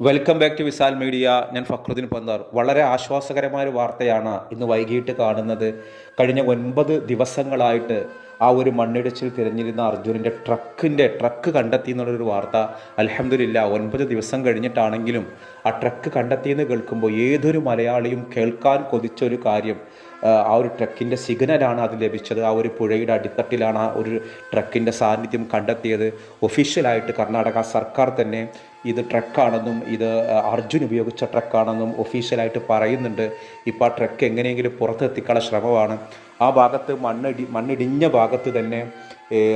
Welcome back to വിസാൽ media ഞാൻ ഫക്രുദ്ദീൻ പന്താർ. വളരെ ആശ്വാസകരമായ ഒരു വാർത്തയാണ് ഇന്ന് വൈകിട്ട് കാണുന്നത്. കഴിഞ്ഞ ഒൻപത് ദിവസങ്ങളായിട്ട് ആ ഒരു മണ്ണിടിച്ചിൽ തിരഞ്ഞിരുന്ന അർജുനന്റെ ട്രക്കിന്റെ ട്രക്ക് കണ്ടെത്തി എന്നുള്ളൊരു വാർത്ത. അലഹമില്ല ഒൻപത് ദിവസം കഴിഞ്ഞിട്ടാണെങ്കിലും ആ ട്രക്ക് കണ്ടെത്തിയെന്ന് കേൾക്കുമ്പോൾ ഏതൊരു മലയാളിയും കേൾക്കാൻ കൊതിച്ച ഒരു കാര്യം. ആ, ഒരു ട്രക്കിന്റെ സിഗ്നലാണ് അത് ലഭിച്ചത്. ആ ഒരു പുഴയുടെ അടിത്തട്ടിലാണ് ആ ഒരു ട്രക്കിന്റെ സാന്നിധ്യം കണ്ടെത്തിയത്. ഒഫീഷ്യലായിട്ട് കർണാടക സർക്കാർ തന്നെ ഇത് ട്രക്കാണെന്നും ഇത് അർജുൻ ഉപയോഗിച്ച ട്രക്കാണെന്നും ഒഫീഷ്യലായിട്ട് പറയുന്നുണ്ട്. ഇപ്പോൾ ആ ട്രക്ക് എങ്ങനെയെങ്കിലും പുറത്തെത്തിക്കാനുള്ള ശ്രമമാണ്. ആ ഭാഗത്ത് മണ്ണിടി മണ്ണിടിഞ്ഞ ഭാഗത്ത് തന്നെ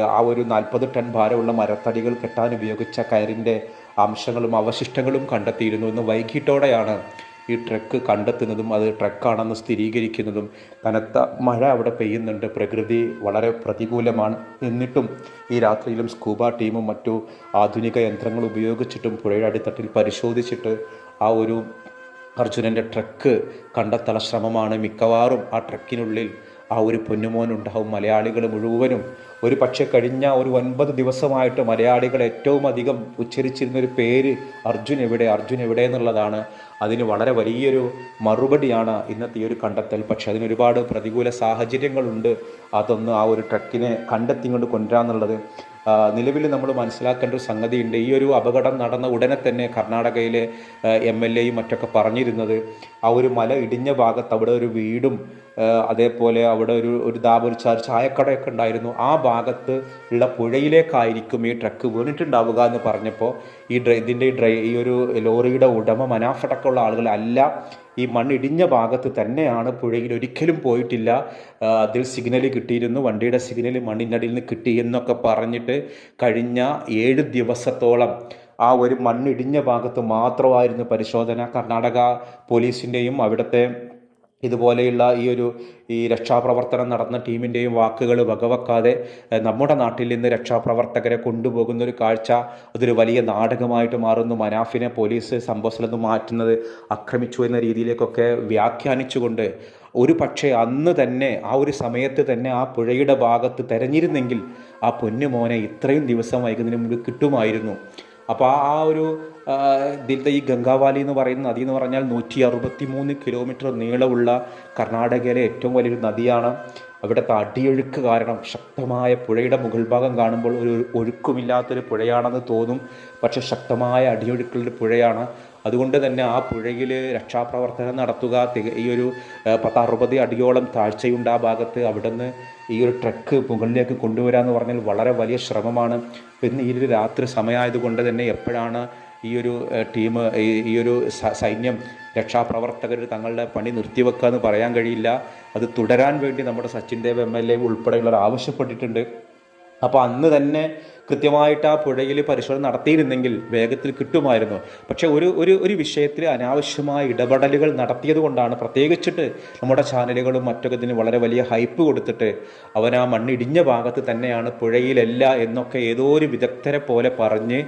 ആ ഒരു നാൽപ്പത് ടൺ ഭാരമുള്ള മരത്തടികൾ കെട്ടാൻ ഉപയോഗിച്ച കയറിന്റെ അംശങ്ങളും അവശിഷ്ടങ്ങളും കണ്ടെത്തിയിരുന്നു. ഇന്ന് വൈകിട്ടോടെയാണ് ഈ ട്രക്ക് കണ്ടെത്തുന്നതും അത് ട്രക്കാണെന്ന് സ്ഥിരീകരിക്കുന്നതും കനത്ത മഴ അവിടെ പെയ്യുന്നുണ്ട്. പ്രകൃതി വളരെ പ്രതികൂലമാണ്. എന്നിട്ടും ഈ രാത്രിയിലും സ്കൂബ ടീമും മറ്റു ആധുനിക യന്ത്രങ്ങൾ ഉപയോഗിച്ചിട്ടും പുഴയുടെ അടിത്തട്ടിൽ പരിശോധിച്ചിട്ട് ആ ഒരു അർജുനന്റെ ട്രക്ക് കണ്ടെത്താനുള്ള ശ്രമമാണ് മിക്കവാറും ആ ട്രക്കിനുള്ളിൽ ആ ഒരു പൊന്നുമോൻ ഉണ്ടാവും മലയാളികൾ മുഴുവനും. ഒരു പക്ഷേ കഴിഞ്ഞ ഒരു ഒൻപത് ദിവസമായിട്ട് മലയാളികൾ ഏറ്റവും അധികം ഉച്ചരിച്ചിരുന്നൊരു പേര് അർജുൻ എവിടെ അർജുൻ എവിടെ എന്നുള്ളതാണ്. അതിന് വളരെ വലിയൊരു മറുപടിയാണ് ഇന്നത്തെ ഈ ഒരു കണ്ടെത്തൽ. പക്ഷെ അതിനൊരുപാട് പ്രതികൂല സാഹചര്യങ്ങളുണ്ട്. അതൊന്ന് ആ ഒരു ട്രക്കിനെ കണ്ടെത്തി കൊണ്ട് കൊണ്ടുവരാന്നുള്ളത് നിലവിൽ നമ്മൾ മനസ്സിലാക്കേണ്ട ഒരു സംഗതിയുണ്ട്. ഈ ഒരു അപകടം നടന്ന ഉടനെ തന്നെ കർണാടകയിലെ എം എൽ എയും മറ്റൊക്കെ പറഞ്ഞിരുന്നത്. ആ ഒരു മല ഇടിഞ്ഞ ഭാഗത്ത് അവിടെ ഒരു വീടും അതേപോലെ അവിടെ ഒരു ഒരു ചാ- ചായക്കടയൊക്കെ ഉണ്ടായിരുന്നു. ആ ഭാഗത്ത് ഉള്ള പുഴയിലേക്കായിരിക്കും ഈ ട്രക്ക് വീണിട്ടുണ്ടാവുക എന്ന് പറഞ്ഞപ്പോൾ ഈ ഡ്രൈ ഇതിന്റെ ഡ്രൈ ഈ ഒരു ലോറിയുടെ ഉടമ മനാഫടക്കമുള്ള ആളുകൾ അല്ല ഈ മണ്ണിടിഞ്ഞ ഭാഗത്ത് തന്നെയാണ് പുഴയിൽ ഒരിക്കലും പോയിട്ടില്ല. അതിൽ സിഗ്നൽ കിട്ടിയിരുന്നു. വണ്ടിയുടെ സിഗ്നൽ മണ്ണിനടിയിൽ നിന്ന് കിട്ടി എന്നൊക്കെ പറഞ്ഞിട്ട് കഴിഞ്ഞ ഏഴ് ദിവസത്തോളം ആ ഒരു മണ്ണിടിഞ്ഞ ഭാഗത്ത് മാത്രമായിരുന്നു പരിശോധന. കർണാടക പോലീസിന്റെയും അവിടുത്തെ ഇതുപോലെയുള്ള ഈ ഒരു ഈ രക്ഷാപ്രവർത്തനം നടന്ന ടീമിന്റെയും വാക്കുകൾ വകവെക്കാതെ നമ്മുടെ നാട്ടിൽ നിന്ന് രക്ഷാപ്രവർത്തകരെ കൊണ്ടുപോകുന്ന ഒരു കാഴ്ച അതൊരു വലിയ നാടകമായിട്ട് മാറുന്നു. മനാഫിനെ പോലീസ് സംഭവത്തിൽ നിന്ന് മാറ്റുന്നത് ആക്രമിച്ചു എന്ന രീതിയിലേക്കൊക്കെ വ്യാഖ്യാനിച്ചുകൊണ്ട് ഒരു പക്ഷേ അന്ന് തന്നെ ആ ഒരു സമയത്ത് തന്നെ ആ പുഴയുടെ ഭാഗത്ത് തെരഞ്ഞിരുന്നെങ്കിൽ ആ പൊന്നുമോനെ ഇത്രയും ദിവസം വൈകുന്നതിന് മുമ്പ് കിട്ടുമായിരുന്നു. അപ്പോൾ ആ ഒരു ഇതിലത്തെ ഈ ഗംഗാവാലി എന്ന് പറയുന്ന നദി എന്ന് പറഞ്ഞാൽ നൂറ്റി അറുപത്തി മൂന്ന് കിലോമീറ്റർ നീളമുള്ള കർണാടകയിലെ ഏറ്റവും വലിയൊരു നദിയാണ്. അവിടെ അടിയൊഴുക്ക് കാരണം ശക്തമായ പുഴയുടെ മുകൾ ഭാഗം കാണുമ്പോൾ ഒരു ഒഴുക്കുമില്ലാത്തൊരു പുഴയാണെന്ന് തോന്നും. പക്ഷേ ശക്തമായ അടിയൊഴുക്കുള്ളൊരു പുഴയാണ്. അതുകൊണ്ട് തന്നെ ആ പുഴയിൽ രക്ഷാപ്രവർത്തനം നടത്തുക ഈ ഒരു പത്ത് പത്തറുപത് അടിയോളം താഴ്ചയുണ്ട് ആ ഭാഗത്ത്. അവിടുന്ന് ഈ ഒരു ട്രക്ക് മുകളിലേക്ക് കൊണ്ടുവരാന്ന് പറഞ്ഞാൽ വളരെ വലിയ ശ്രമമാണ്. ഇന്ന് ഈ ഒരു രാത്രി സമയമായതുകൊണ്ട് തന്നെ എപ്പോഴാണ് ഈ ഒരു ടീം ഈ ഒരു സൈന്യം രക്ഷാപ്രവർത്തകർ തങ്ങളുടെ പണി നിർത്തിവെക്കുക എന്ന് പറയാൻ കഴിയില്ല. അത് തുടരാൻ വേണ്ടി നമ്മുടെ Sachin Dev M L A ഉൾപ്പെടെയുള്ളവർ ആവശ്യപ്പെട്ടിട്ടുണ്ട്. അപ്പോൾ അന്ന് തന്നെ കൃത്യമായിട്ട് ആ പുഴയിൽ പരിശോധന നടത്തിയിരുന്നെങ്കിൽ വേഗത്തിൽ കിട്ടുമായിരുന്നു. പക്ഷേ ഒരു ഒരു ഒരു വിഷയത്തിൽ അനാവശ്യമായ ഇടപെടലുകൾ നടത്തിയത് കൊണ്ടാണ് പ്രത്യേകിച്ചിട്ട് നമ്മുടെ ചാനലുകളും മറ്റൊക്കെ ഇതിന് വളരെ വലിയ ഹൈപ്പ് കൊടുത്തിട്ട് അവൻ ആ മണ്ണിടിഞ്ഞ ഭാഗത്ത് തന്നെയാണ് പുഴയിലല്ല എന്നൊക്കെ ഏതോ ഒരു വിദഗ്ധരെ പോലെ പറഞ്ഞ്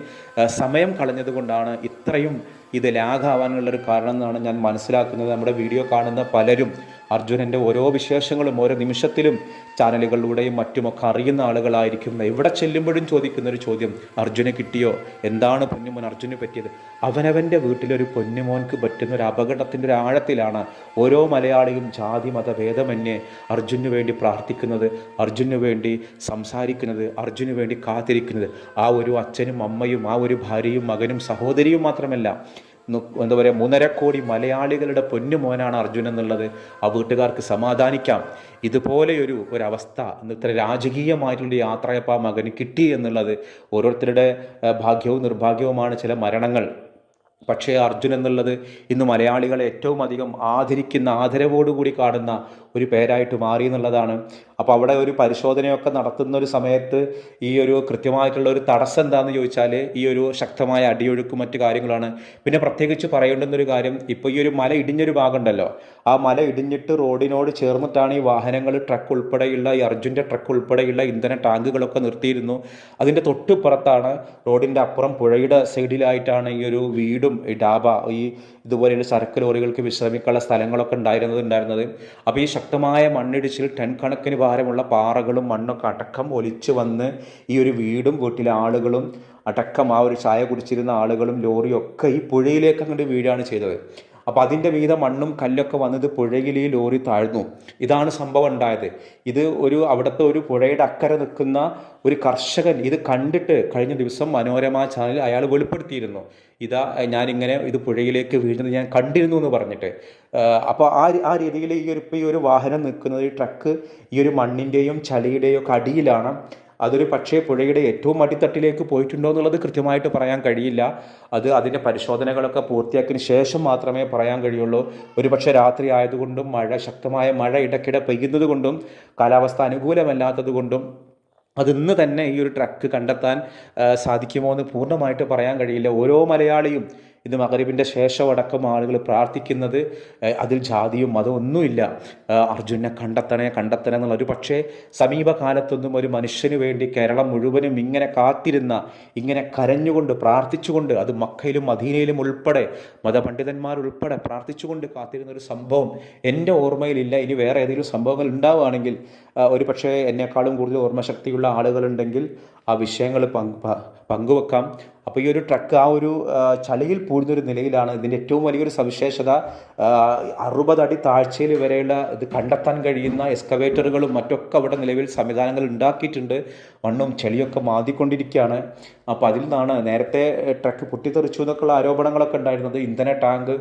സമയം കളഞ്ഞത് കൊണ്ടാണ് ഇത്രയും ഇത് ലാഗാവാനുള്ളൊരു കാരണം എന്നാണ് ഞാൻ മനസ്സിലാക്കുന്നത്. നമ്മുടെ വീഡിയോ കാണുന്ന പലരും അർജുനന്റെ ഓരോ വിശേഷങ്ങളും ഓരോ നിമിഷത്തിലും ചാനലുകളിലൂടെയും മറ്റുമൊക്കെ അറിയുന്ന ആളുകളായിരിക്കും. എവിടെ ചെല്ലുമ്പോഴും ചോദിക്കുന്ന ഒരു ചോദ്യം അർജുനെ കിട്ടിയോ? എന്താണ് പൊന്നുമോൻ അർജുന് പറ്റിയത്? അവനവന്റെ വീട്ടിലൊരു പൊന്നുമോൻക്ക് പറ്റുന്ന ഒരു അപകടത്തിന്റെ ഒരു ആഴത്തിലാണ് ഓരോ മലയാളിയും ജാതി മതഭേദമന്യേ അർജുനു വേണ്ടി പ്രാർത്ഥിക്കുന്നത് അർജുനു വേണ്ടി സംസാരിക്കുന്നത് അർജുനു വേണ്ടി കാത്തിരിക്കുന്നത്. ആ ഒരു അച്ഛനും അമ്മയും ആ ഒരു ഭാര്യയും മകനും സഹോദരിയും മാത്രമല്ല എന്താ പറയുക മൂന്നര കോടി മലയാളികളുടെ പൊന്നുമോനാണ് അർജുൻ എന്നുള്ളത് ആ വീട്ടുകാർക്ക് സമാധാനിക്കാം. ഇതുപോലെയൊരു ഒരവസ്ഥ ഇത്ര രാജകീയമായിട്ടുള്ള യാത്രയപ്പോൾ ആ മകന് കിട്ടി എന്നുള്ളത് ഓരോരുത്തരുടെ ഭാഗ്യവും നിർഭാഗ്യവുമാണ് ചില മരണങ്ങൾ. പക്ഷേ അർജുൻ എന്നുള്ളത് ഇന്ന് മലയാളികളെ ഏറ്റവും അധികം ആദരിക്കുന്ന ആദരവോടുകൂടി കാണുന്ന ഒരു പേരായിട്ട് മാറി എന്നുള്ളതാണ്. അപ്പോൾ അവിടെ ഒരു പരിശോധനയൊക്കെ നടത്തുന്ന ഒരു സമയത്ത് ഈ ഒരു കൃത്യമായിട്ടുള്ള ഒരു തടസ്സം എന്താണെന്ന് ചോദിച്ചാൽ ഈ ഒരു ശക്തമായ അടിയൊഴുക്കും മറ്റു കാര്യങ്ങളാണ്. പിന്നെ പ്രത്യേകിച്ച് പറയേണ്ടുന്നൊരു കാര്യം ഇപ്പോൾ ഈ ഒരു മല ഇടിഞ്ഞൊരു ഭാഗമുണ്ടല്ലോ. ആ മല ഇടിഞ്ഞിട്ട് റോഡിനോട് ചേർന്നിട്ടാണ് ഈ വാഹനങ്ങൾ ട്രക്ക് ഉൾപ്പെടെയുള്ള ഈ അർജുന്റെ ട്രക്ക് ഉൾപ്പെടെയുള്ള ഇന്ധന ടാങ്കുകളൊക്കെ നിർത്തിയിരുന്നു. അതിന്റെ തൊട്ടുപുറത്താണ് റോഡിന്റെ അപ്പുറം പുഴയുടെ സൈഡിലായിട്ടാണ് ഈ ഒരു വീടും ഈ ഡാബ ഈ ഇതുപോലെയുള്ള ചരക്ക് ലോറികൾക്ക് വിശ്രമിക്കാനുള്ള സ്ഥലങ്ങളൊക്കെ ഉണ്ടായിരുന്നത് ഉണ്ടായിരുന്നത്. അപ്പോൾ ഈ അതിശക്തമായ മണ്ണിടിച്ചിൽ ടൺ കണക്കിന് ഭാരമുള്ള പാറകളും മണ്ണൊക്കെ അടക്കം ഒലിച്ചു വന്ന് ഈ ഒരു വീടും വീട്ടിലെ ആളുകളും അടക്കം ആ ഒരു ചായ കുടിച്ചിരുന്ന ആളുകളും ലോറിയൊക്കെ ഈ പുഴയിലേക്ക് അങ്ങോട്ട് വീഴാണ് ചെയ്തത്. അപ്പോൾ അതിന്റെ മീതെ മണ്ണും കല്ലൊക്കെ വന്നത് പുഴയിൽ ലോറി താഴ്ന്നു. ഇതാണ് സംഭവം ഉണ്ടായത്. ഇത് ഒരു അവിടുത്തെ ഒരു പുഴയുടെ അക്കരെ നിൽക്കുന്ന ഒരു കർഷകൻ ഇത് കണ്ടിട്ട് കഴിഞ്ഞ ദിവസം മനോരമ ചാനൽ അയാൾ വെളിപ്പെടുത്തിയിരുന്നു. ഇതാ ഞാനിങ്ങനെ ഇത് പുഴയിലേക്ക് വീഴുന്നത് ഞാൻ കണ്ടിരുന്നു എന്ന് പറഞ്ഞിട്ട്. അപ്പോൾ ആ ആ രീതിയിൽ ഈ ഒരു ഇപ്പോൾ ഈ ഒരു വാഹനം നിൽക്കുന്നത് ഈ ട്രക്ക് ഈ ഒരു മണ്ണിന്റെയും ചളിയുടെയും ഒക്കെ അടിയിലാണ്. അതൊരു പക്ഷേ പുഴയുടെ ഏറ്റവും അടിത്തട്ടിലേക്ക് പോയിട്ടുണ്ടോ എന്നുള്ളത് കൃത്യമായിട്ട് പറയാൻ കഴിയില്ല. അത് അതിന്റെ പരിശോധനകളൊക്കെ പൂർത്തിയാക്കിയതിന് ശേഷം മാത്രമേ പറയാൻ കഴിയുള്ളൂ. ഒരു പക്ഷേ രാത്രി ആയതുകൊണ്ടും മഴ ശക്തമായ മഴ ഇടയ്ക്കിടെ പെയ്യുന്നത് കൊണ്ടും കാലാവസ്ഥ അനുകൂലമല്ലാത്തത് കൊണ്ടും അത് ഇന്ന് തന്നെ ഈ ഒരു ട്രക്ക് കണ്ടെത്താൻ സാധിക്കുമോ എന്ന് പൂർണമായിട്ട് പറയാൻ കഴിയില്ല. ഓരോ മലയാളിയും ഇത് മകരീബിന്റെ ശേഷം അടക്കം ആളുകൾ പ്രാർത്ഥിക്കുന്നത് അതിൽ ജാതിയും മതവും ഒന്നുമില്ല. അർജുനെ കണ്ടെത്തണേ കണ്ടെത്തണേ എന്നുള്ള ഒരു പക്ഷേ സമീപകാലത്തൊന്നും ഒരു മനുഷ്യന് വേണ്ടി കേരളം മുഴുവനും ഇങ്ങനെ കാത്തിരുന്ന ഇങ്ങനെ കരഞ്ഞുകൊണ്ട് പ്രാർത്ഥിച്ചുകൊണ്ട് അത് മക്കയിലും മദീനയിലും ഉൾപ്പെടെ മതപണ്ഡിതന്മാർ ഉൾപ്പെടെ പ്രാർത്ഥിച്ചുകൊണ്ട് കാത്തിരുന്ന ഒരു സംഭവം എന്റെ ഓർമ്മയിലില്ല. ഇനി വേറെ ഏതെങ്കിലും സംഭവങ്ങൾ ഉണ്ടാവുകയാണെങ്കിൽ ഒരു പക്ഷേ എന്നെക്കാളും കൂടുതൽ ഓർമ്മശക്തിയുള്ള ആളുകളുണ്ടെങ്കിൽ ആ വിഷയങ്ങൾ പങ്ക് പങ്കുവെക്കാം. അപ്പോൾ ഈ ഒരു ട്രക്ക് ആ ഒരു ചളിയിൽ പൂഴുന്നൊരു നിലയിലാണ്. ഇതിന്റെ ഏറ്റവും വലിയൊരു സവിശേഷത അറുപത് അടി താഴ്ചയിൽ വരെയുള്ള ഇത് കണ്ടെത്താൻ കഴിയുന്ന എക്സ്കവേറ്ററുകളും മറ്റൊക്കെ അവിടെ നിലവിൽ സംവിധാനങ്ങൾ ഉണ്ടാക്കിയിട്ടുണ്ട്. മണ്ണും ചെളിയൊക്കെ മാതിക്കൊണ്ടിരിക്കുകയാണ്. അപ്പോൾ അതിൽ നിന്നാണ് നേരത്തെ ട്രക്ക് പൊട്ടിത്തെറിച്ചു എന്നൊക്കെയുള്ള ആരോപണങ്ങളൊക്കെ ഉണ്ടായിരുന്നത്. ഇന്ധന ടാങ്ക്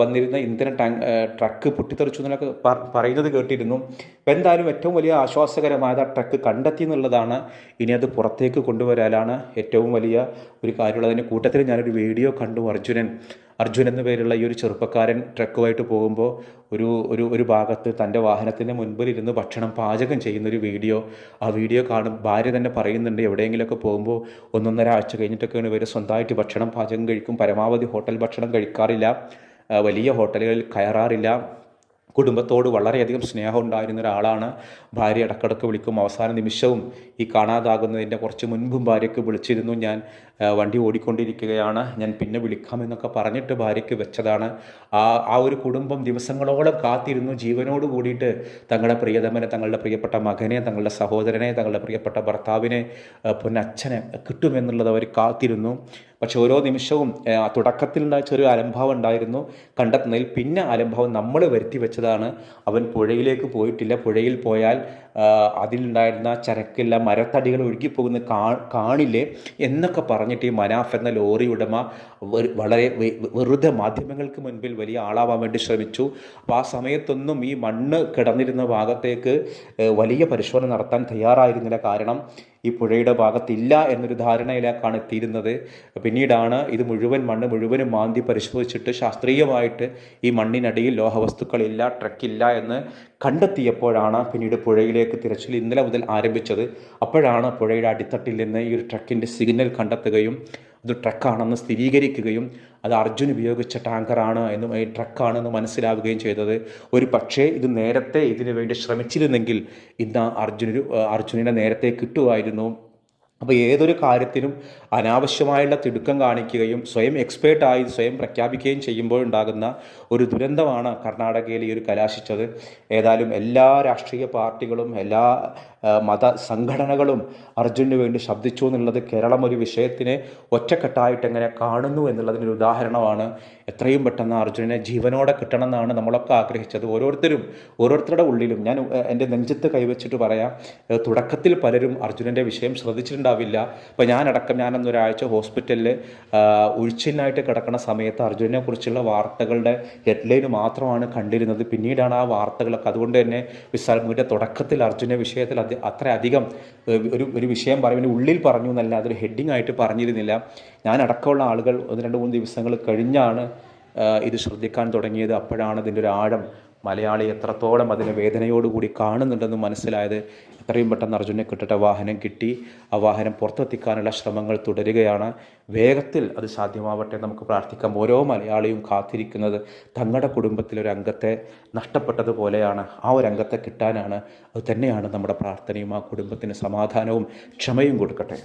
വന്നിരുന്ന ഇന്ധന ടാങ്ക് ട്രക്ക് പൊട്ടിത്തെറിച്ചു എന്നൊക്കെ പറയുന്നത് കേട്ടിരുന്നു. അപ്പോൾ എന്തായാലും ഏറ്റവും വലിയ ആശ്വാസകരമായത് ആ ട്രക്ക് കണ്ടെത്തി എന്നുള്ളതാണ്. ഇനി അത് പുറത്തേക്ക് കൊണ്ടുവരാനാണ് ഏറ്റവും വലിയ ഒരു കാര്യമുള്ളത് അതിന്റെ കൂട്ടത്തിൽ ഞാനൊരു വീഡിയോ കണ്ടു. അർജുനൻ അർജുൻ എന്ന പേരുള്ള ഈ ഒരു ചെറുപ്പക്കാരൻ ട്രക്കുമായിട്ട് പോകുമ്പോൾ ഒരു ഒരു ഒരു ഭാഗത്ത് തന്റെ വാഹനത്തിന്റെ മുൻപിൽ ഇരുന്ന് ഭക്ഷണം പാചകം ചെയ്യുന്ന ഒരു വീഡിയോ. ആ വീഡിയോ കാണും ഭാര്യ തന്നെ പറയുന്നുണ്ട് എവിടെയെങ്കിലുമൊക്കെ പോകുമ്പോൾ ഒന്നൊന്നര ആഴ്ച കഴിഞ്ഞിട്ടൊക്കെയാണ് ഇവർ സ്വന്തമായിട്ട് ഭക്ഷണം പാചകം കഴിക്കും. പരമാവധി ഹോട്ടൽ ഭക്ഷണം കഴിക്കാറില്ല വലിയ ഹോട്ടലുകളിൽ കയറാറില്ല. കുടുംബത്തോട് വളരെയധികം സ്നേഹം ഉണ്ടായിരുന്ന ഒരാളാണ്. ഭാര്യ ഇടക്കിടക്ക് വിളിക്കും. അവസാന നിമിഷവും ഈ കാണാതാകുന്നതിന്റെ കുറച്ച് മുൻപും ഭാര്യയ്ക്ക് വിളിച്ചിരുന്നു ഞാൻ. വണ്ടി ഓടിക്കൊണ്ടിരിക്കുകയാണ്. ഞാൻ പിന്നെ വിളിക്കാമെന്നൊക്കെ പറഞ്ഞിട്ട് ഭാര്യയ്ക്ക് വെച്ചതാണ്. ആ ആ ഒരു കുടുംബം ദിവസങ്ങളോളം കാത്തിരുന്നു. ജീവനോട് കൂടിയിട്ട് തങ്ങളുടെ പ്രിയതമനെ തങ്ങളുടെ പ്രിയപ്പെട്ട മകനെ തങ്ങളുടെ സഹോദരനെ തങ്ങളുടെ പ്രിയപ്പെട്ട ഭർത്താവിനെ പിന്നെ പൊന്നച്ഛനെ കിട്ടുമെന്നുള്ളത് അവർ കാത്തിരുന്നു. പക്ഷെ ഓരോ നിമിഷവും ഉണ്ടായ ചെറിയ അലംഭാവം ഉണ്ടായിരുന്നു. കണ്ടെത്തുന്നതിൽ പിന്നെ അലംഭാവം നമ്മൾ വരുത്തി വെച്ചതാണ്. അവൻ പുഴയിലേക്ക് പോയിട്ടില്ല. പുഴയിൽ പോയാൽ അതിലുണ്ടായിരുന്ന ചരക്കില്ല മരത്തടികൾ ഒഴുകിപ്പോകുന്ന കാ കാണില്ലേ എന്നൊക്കെ പറഞ്ഞിട്ട് ഈ മനാഫ് എന്ന ലോറി ഉടമ വളരെ വെറുതെ മാധ്യമങ്ങൾക്ക് മുൻപിൽ വലിയ ആളാവാൻ വേണ്ടി ശ്രമിച്ചു. അപ്പോൾ ആ സമയത്തൊന്നും ഈ മണ്ണ് കിടന്നിരുന്ന ഭാഗത്തേക്ക് വലിയ പരിശോധന നടത്താൻ തയ്യാറായിരുന്നില്ല. കാരണം ഈ പുഴയുടെ ഭാഗത്തില്ല എന്നൊരു ധാരണയിലേക്കാണ് എത്തിയിരുന്നത്. പിന്നീടാണ് ഇത് മുഴുവൻ മണ്ണ് മുഴുവനും മാന്തി പരിശോധിച്ചിട്ട് ശാസ്ത്രീയമായിട്ട് ഈ മണ്ണിനടിയിൽ ലോഹവസ്തുക്കളില്ല ട്രക്കില്ല എന്ന് കണ്ടെത്തിയപ്പോഴാണ് പിന്നീട് പുഴയിലേക്ക് തിരച്ചിൽ ഇന്നലെ മുതൽ ആരംഭിച്ചത്. അപ്പോഴാണ് പുഴയുടെ അടിത്തട്ടിൽ നിന്ന് ഈ ഒരു ട്രക്കിന്റെ സിഗ്നൽ കണ്ടെത്തുകയും അത് ട്രക്കാണെന്ന് സ്ഥിരീകരിക്കുകയും അത് അർജുൻ ഉപയോഗിച്ച ടാങ്കറാണ് എന്നും ഈ ട്രക്കാണെന്ന് മനസ്സിലാവുകയും ചെയ്തത്. ഒരു പക്ഷേ ഇത് നേരത്തെ ഇതിനു വേണ്ടി ശ്രമിച്ചിരുന്നെങ്കിൽ ഇന്ന് അർജുനൊരു അർജുനനെ നേരത്തെ കിട്ടുമായിരുന്നു. അപ്പോൾ ഏതൊരു കാര്യത്തിനും അനാവശ്യമായുള്ള തിടുക്കം കാണിക്കുകയും സ്വയം എക്സ്പേർട്ടായി സ്വയം പ്രഖ്യാപിക്കുകയും ചെയ്യുമ്പോൾ ഉണ്ടാകുന്ന ഒരു ദുരന്തമാണ് കർണാടകയിൽ ഈ ഒരു കലാശിച്ചത്. ഏതായാലും എല്ലാ രാഷ്ട്രീയ പാർട്ടികളും എല്ലാ മത സംഘടനകളും അർജുനു വേണ്ടി ശബ്ദിച്ചു എന്നുള്ളത് കേരളം ഒരു വിഷയത്തിനെ ഒറ്റക്കെട്ടായിട്ട് എങ്ങനെ കാണുന്നു എന്നുള്ളതിനൊരു ഉദാഹരണമാണ്. എത്രയും പെട്ടെന്ന് അർജുനനെ ജീവനോടെ കിട്ടണമെന്നാണ് നമ്മളൊക്കെ ആഗ്രഹിച്ചത്. ഓരോരുത്തരും ഓരോരുത്തരുടെ ഉള്ളിലും ഞാൻ എന്റെ നെഞ്ചത്ത് കൈവച്ചിട്ട് പറയാം തുടക്കത്തിൽ പലരും അർജുനന്റെ വിഷയം ശ്രദ്ധിച്ചിട്ടുണ്ടാവില്ല. അപ്പോൾ ഞാനടക്കം ഞാനന്നൊരാഴ്ച ഹോസ്പിറ്റലിൽ ഉഴിച്ചിലിനായിട്ട് കിടക്കുന്ന സമയത്ത് അർജുനെ കുറിച്ചുള്ള വാർത്തകളുടെ ഹെഡ്ലൈൻ മാത്രമാണ് കണ്ടിരുന്നത്. പിന്നീടാണ് ആ വാർത്തകളൊക്കെ. അതുകൊണ്ട് തന്നെ വിസാൽമുവിന്റെ തുടക്കത്തിൽ അർജുന വിഷയത്തിൽ അത് അത്ര അധികം ഒരു ഒരു വിഷയം പറയുമ്പോൾ ഉള്ളിൽ പറഞ്ഞു എന്നല്ല അതൊരു ഹെഡിങ് ആയിട്ട് പറഞ്ഞിരുന്നില്ല. ഞാൻ അടക്കമുള്ള ആളുകൾ ഒന്ന് രണ്ട് മൂന്ന് ദിവസങ്ങൾ കഴിഞ്ഞാണ് ഇത് ശ്രദ്ധിക്കാൻ തുടങ്ങിയത്. അപ്പോഴാണ് ഇതിന്റെ ഒരു ആഴം മലയാളി എത്രത്തോളം അതിനെ വേദനയോടുകൂടി കാണുന്നുണ്ടെന്ന് മനസ്സിലായത് എത്രയും പെട്ടെന്ന് അർജുനെ കിട്ടട്ടെ വാഹനം കിട്ടി. ആ വാഹനം പുറത്തെത്തിക്കാനുള്ള ശ്രമങ്ങൾ തുടരുകയാണ്. വേഗത്തിൽ അത് സാധ്യമാവട്ടെ നമുക്ക് പ്രാർത്ഥിക്കാം. ഓരോ മലയാളിയും കാത്തിരിക്കുന്നത് തങ്ങളുടെ കുടുംബത്തിലൊരു അംഗത്തെ നഷ്ടപ്പെട്ടതുപോലെയാണ് ആ ഒരു അംഗത്തെ കിട്ടാനാണ്. അത് തന്നെയാണ് നമ്മുടെ പ്രാർത്ഥനയും ആ കുടുംബത്തിന് സമാധാനവും ക്ഷമയും കൊടുക്കട്ടെ.